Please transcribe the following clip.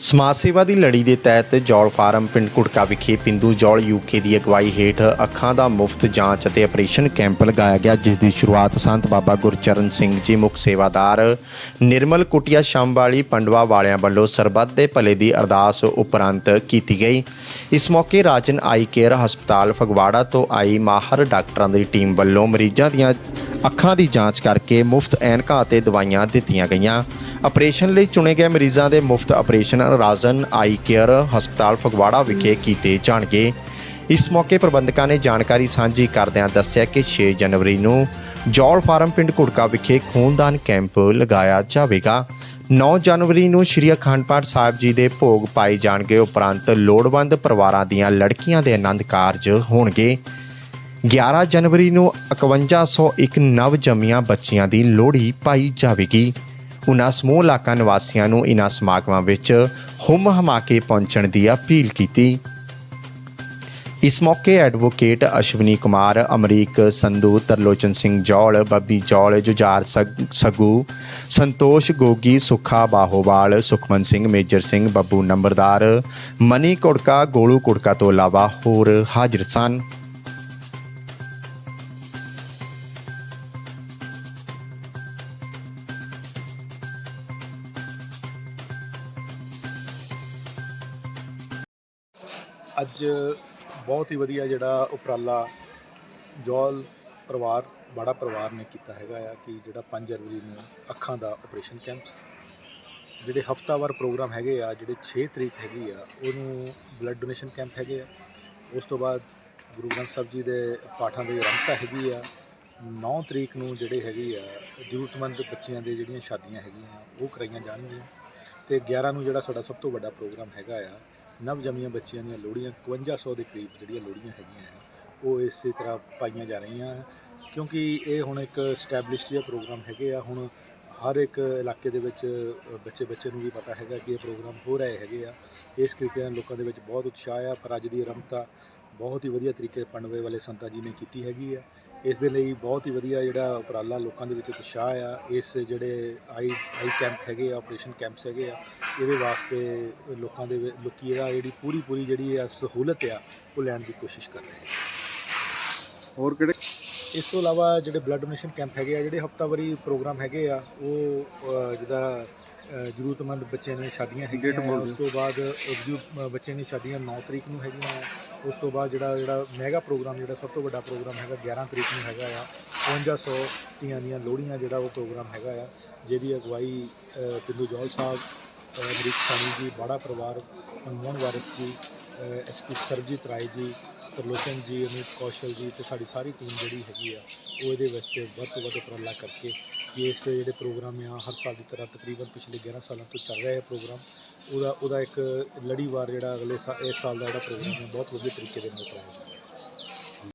ਸਮਾਜ ਸੇਵਾ ਦੀ ਲੜੀ ਦੇ ਤਹਿਤ ਜੌਲ ਫਾਰਮ ਪਿੰਡ ਕੁੜਕਾ ਵਿਖੇ ਪਿੰਦੂ ਜੌਲ ਯੂਕੇ ਦੀ ਅਗਵਾਈ ਹੇਠ ਅੱਖਾਂ ਦਾ ਮੁਫਤ ਜਾਂਚ ਅਤੇ ਆਪਰੇਸ਼ਨ ਕੈਂਪ ਲਗਾਇਆ ਗਿਆ, ਜਿਸ ਦੀ ਸ਼ੁਰੂਆਤ ਸੰਤ ਬਾਬਾ ਗੁਰਚਰਨ ਸਿੰਘ ਜੀ, ਮੁੱਖ ਸੇਵਾਦਾਰ ਨਿਰਮਲ ਕੁਟਿਆ ਸ਼ੰਭਾਲੀ ਪੰਡਵਾ ਵਾਲਿਆਂ ਵੱਲੋਂ ਸਰਬੱਤ ਦੇ ਭਲੇ ਦੀ ਅਰਦਾਸ ਉਪਰੰਤ ਕੀਤੀ ਗਈ। ਇਸ ਮੌਕੇ ਰਾਜਨ ਆਈ ਕੇਅਰ ਹਸਪਤਾਲ ਫਗਵਾੜਾ ਤੋਂ ਆਈ ਮਾਹਰ ਡਾਕਟਰਾਂ ਦੀ ਟੀਮ ਵੱਲੋਂ ਮਰੀਜ਼ਾਂ ਦੀਆਂ ਅੱਖਾਂ ਦੀ ਜਾਂਚ ਕਰਕੇ ਮੁਫਤ ਐਨਕਾਂ ਅਤੇ ਦਵਾਈਆਂ ਦਿੱਤੀਆਂ ਗਈਆਂ। ਆਪਰੇਸ਼ਨ ਲਈ ਚੁਣੇ ਗਏ ਮਰੀਜ਼ਾਂ ਦੇ ਮੁਫਤ ਆਪਰੇਸ਼ਨ ਰਾਜਨ ਆਈ ਕੇਅਰ ਹਸਪਤਾਲ ਫਗਵਾੜਾ ਵਿਖੇ ਕੀਤੇ ਜਾਣਗੇ। ਇਸ ਮੌਕੇ ਪ੍ਰਬੰਧਕਾਂ ਨੇ ਜਾਣਕਾਰੀ ਸਾਂਝੀ ਕਰਦਿਆਂ ਦੱਸਿਆ ਕਿ 6 ਜਨਵਰੀ ਨੂੰ ਜੌਲ ਫਾਰਮ ਪਿੰਡ ਘੁੜਕਾ ਵਿਖੇ ਖੂਨਦਾਨ ਕੈਂਪ ਲਗਾਇਆ ਜਾਵੇਗਾ। 9 ਜਨਵਰੀ ਨੂੰ ਸ਼੍ਰੀ ਅਖੰਡ ਪਾਠ ਸਾਹਿਬ ਜੀ ਦੇ ਭੋਗ ਪਾਏ ਜਾਣਗੇ। ਉਪਰੰਤ ਲੋੜਵੰਦ ਪਰਿਵਾਰਾਂ ਦੀਆਂ ਲੜਕੀਆਂ ਦੇ ਆਨੰਦ ਕਾਰਜ ਹੋਣਗੇ। 11 ਜਨਵਰੀ ਨੂੰ 5101 ਨਵ ਜੰਮੀਆਂ ਬੱਚੀਆਂ ਦੀ ਲੋਹੜੀ ਪਾਈ ਜਾਵੇਗੀ। ਉਨ੍ਹਾਂ ਸਮੂਹ ਇਲਾਕਾ ਨਿਵਾਸੀਆਂ ਨੂੰ ਇਨ੍ਹਾਂ ਸਮਾਗਮਾਂ ਵਿੱਚ ਹੁੰਮ ਹਮਾ ਕੇ ਪਹੁੰਚਣ ਦੀ ਅਪੀਲ ਕੀਤੀ। ਇਸ ਮੌਕੇ ਐਡਵੋਕੇਟ ਅਸ਼ਵਨੀ ਕੁਮਾਰ, ਅਮਰੀਕ ਸੰਧੂ, ਤਰਲੋਚਨ ਸਿੰਘ ਜੌਲ, ਬੱਬੀ ਜੌਲ, ਜੁਝਾਰ ਸਗ- ਸਗੂ, ਸੰਤੋਸ਼ ਗੋਗੀ, ਸੁਖਾ ਬਾਹੋਵਾਲ, ਸੁਖਮਨ ਸਿੰਘ, ਮੇਜਰ ਸਿੰਘ, ਬੱਬੂ ਨੰਬਰਦਾਰ, ਮਨੀ ਕੁੜਕਾ, ਗੋਲੂ ਕੁੜਕਾ ਤੋਂ ਇਲਾਵਾ ਹੋਰ ਹਾਜ਼ਰ ਸਨ। ਅੱਜ ਬਹੁਤ ਹੀ ਵਧੀਆ ਜਿਹੜਾ ਉਪਰਾਲਾ ਜੌਲ ਪਰਿਵਾਰ, ਬਾੜਾ ਪਰਿਵਾਰ ਨੇ ਕੀਤਾ ਹੈਗਾ ਆ ਕਿ ਜਿਹੜਾ 5 ਜਨਵਰੀ ਨੂੰ ਅੱਖਾਂ ਦਾ ਆਪਰੇਸ਼ਨ ਕੈਂਪ ਜਿਹੜੇ ਹਫਤਾਵਾਰ ਪ੍ਰੋਗਰਾਮ ਹੈਗੇ ਆ, ਜਿਹੜੇ 6 ਤਰੀਕ ਹੈਗੀ ਆ, ਉਹਨੂੰ ਬਲੱਡ ਡੋਨੇਸ਼ਨ ਕੈਂਪ ਹੈਗੇ ਆ। ਉਸ ਤੋਂ ਬਾਅਦ ਗੁਰੂ ਗ੍ਰੰਥ ਸਾਹਿਬ ਜੀ ਦੇ ਪਾਠਾਂ ਦੀ ਰਮਤਾ ਹੈਗੀ ਆ। 9 ਤਰੀਕ ਨੂੰ ਜਿਹੜੇ ਹੈਗੀ ਆ, ਜ਼ਰੂਰਤਮੰਦ ਬੱਚਿਆਂ ਦੇ ਜਿਹੜੀਆਂ ਸ਼ਾਦੀਆਂ ਹੈਗੀਆਂ, ਉਹ ਕਰਾਈਆਂ ਜਾਣਗੀਆਂ। ਤੇ 11 ਨੂੰ ਜਿਹੜਾ ਸਾਡਾ ਸਭ ਤੋਂ ਵੱਡਾ ਪ੍ਰੋਗਰਾਮ ਹੈਗਾ ਆ ਨਵਜੰਮੀਆਂ ਬੱਚਿਆਂ ਦੀਆਂ ਲੋਹੜੀਆਂ 5100 ਦੇ ਕਰੀਬ ਜਿਹੜੀਆਂ ਲੋਹੜੀਆਂ ਹੈਗੀਆਂ ਉਹ ਇਸੇ ਤਰ੍ਹਾਂ ਪਾਈਆਂ ਜਾ ਰਹੀਆਂ ਕਿਉਂਕਿ ਇਹ ਹੁਣ ਇੱਕ ਸਟੈਬਲਿਸ਼ਡ ਜਿਹਾ ਪ੍ਰੋਗਰਾਮ ਹੈਗੇ ਆ, ਹੁਣ ਹਰ ਇੱਕ ਇਲਾਕੇ ਦੇ ਵਿੱਚ ਬੱਚੇ ਬੱਚੇ ਨੂੰ ਵੀ ਪਤਾ ਹੈਗਾ ਕਿ ਇਹ ਪ੍ਰੋਗਰਾਮ ਹੋ ਰਹੇ ਹੈਗੇ ਆ। ਇਸ ਕਰਕੇ ਨਾਲ ਲੋਕਾਂ ਦੇ ਵਿੱਚ ਬਹੁਤ ਉਤਸ਼ਾਹ ਆ, ਪਰ ਅੱਜ ਦੀ ਰਮਤਾ ਬਹੁਤ ਹੀ ਵਧੀਆ ਤਰੀਕੇ ਪੰਡਵੇ ਵਾਲੇ ਸੰਤਾਂ ਜੀ ਨੇ ਕੀਤੀ ਹੈਗੀ ਆ। ਇਸ ਦੇ ਲਈ ਬਹੁਤ ਹੀ ਵਧੀਆ ਜਿਹੜਾ ਉਪਰਾਲਾ ਲੋਕਾਂ ਦੇ ਵਿੱਚ ਉਤਸ਼ਾਹ ਆ। ਇਸ ਜਿਹੜੇ ਆਈ ਆਈ ਕੈਂਪ ਹੈਗੇ ਆ ਆਪਰੇਸ਼ਨ ਕੈਂਪਸ ਹੈਗੇ ਆ ਇਹਦੇ ਵਾਸਤੇ ਲੋਕਾਂ ਦੇ ਲੋਕੀ ਇਹਦਾ ਜਿਹੜੀ ਪੂਰੀ ਪੂਰੀ ਜਿਹੜੀ ਆ ਸਹੂਲਤ ਆ ਉਹ ਲੈਣ ਦੀ ਕੋਸ਼ਿਸ਼ ਕਰ ਰਹੇ ਆ ਹੋਰ ਕਿਹੜੇ? ਇਸ ਤੋਂ ਇਲਾਵਾ ਜਿਹੜੇ ਬਲੱਡ ਡੋਨੇਸ਼ਨ ਕੈਂਪ ਹੈਗੇ ਆ ਜਿਹੜੇ ਹਫਤਾਵਾਰੀ ਪ੍ਰੋਗਰਾਮ ਹੈਗੇ ਆ ਉਹ ਜਿਹਦਾ ਜ਼ਰੂਰਤਮੰਦ ਬੱਚਿਆਂ ਦੀਆਂ ਸ਼ਾਦੀਆਂ ਹੈਗੀਆਂ। ਬੋਲ ਉਸ। ਤੋਂ ਬਾਅਦ ਜੋ ਅ, ਬੱਚਿਆਂ ਦੀਆਂ ਸ਼ਾਦੀਆਂ 9 ਤਰੀਕ ਨੂੰ ਹੈਗੀਆਂ ਆ ਉਸ ਤੋਂ ਬਾਅਦ ਜਿਹੜਾ ਜਿਹੜਾ ਮੈਗਾ ਪ੍ਰੋਗਰਾਮ ਜਿਹੜਾ ਸਭ ਤੋਂ ਵੱਡਾ ਪ੍ਰੋਗਰਾਮ ਹੈਗਾ 11 ਤਰੀਕ ਨੂੰ ਹੈਗਾ ਆ 5500 ਧੀਆਂ ਦੀਆਂ ਲੋਹੜੀਆਂ ਜਿਹੜਾ ਉਹ ਪ੍ਰੋਗਰਾਮ ਹੈਗਾ ਆ ਜਿਹਦੀ ਅਗਵਾਈ ਅ, ਪਿੰਡੂ ਜੌਲ ਸਾਹਿਬ ਅ, ਅਮਰੀਕ ਸਾਨੀ ਜੀ ਬਾੜਾ ਪਰਿਵਾਰ ਮਨਮੋਹਨ ਵਾਰਿਸ ਜੀ ਐਸਪੀ ਸਰਬਜੀਤ ਰਾਏ ਜੀ ਤਰਲੋਚਨ ਜੀ, ਅਮਿਤ ਕੌਸ਼ਲ ਜੀ ਤੇ ਸਾਡੀ ਸਾਰੀ ਟੀਮ ਜਿਹੜੀ ਹੈਗੀ ਆ, ਉਹ ਇਹਦੇ ਵਾਸਤੇ ਵੱਧ ਤੋਂ ਵੱਧ ਉਪਰਾਲਾ ਕਰਕੇ ਕਿ ਇਸ ਜਿਹੜੇ ਪ੍ਰੋਗਰਾਮ ਆ, ਹਰ ਸਾਲ ਦੀ ਤਰ੍ਹਾਂ ਤਕਰੀਬਨ ਪਿਛਲੇ 11 ਸਾਲਾਂ ਤੋਂ ਚੱਲ ਰਿਹਾ ਹੈ ਪ੍ਰੋਗਰਾਮ ਉਹਦਾ ਉਹਦਾ ਇੱਕ ਲੜੀਵਾਰ ਜਿਹੜਾ ਅਗਲੇ ਸਾ, ਇਸ ਸਾਲ ਦਾ ਜਿਹੜਾ ਪ੍ਰੋਗਰਾਮ ਹੈ ਬਹੁਤ ਵਧੀਆ ਤਰੀਕੇ ਦੇ ਨਾਲ ਕਰਾਇਆ ਜਾਵੇ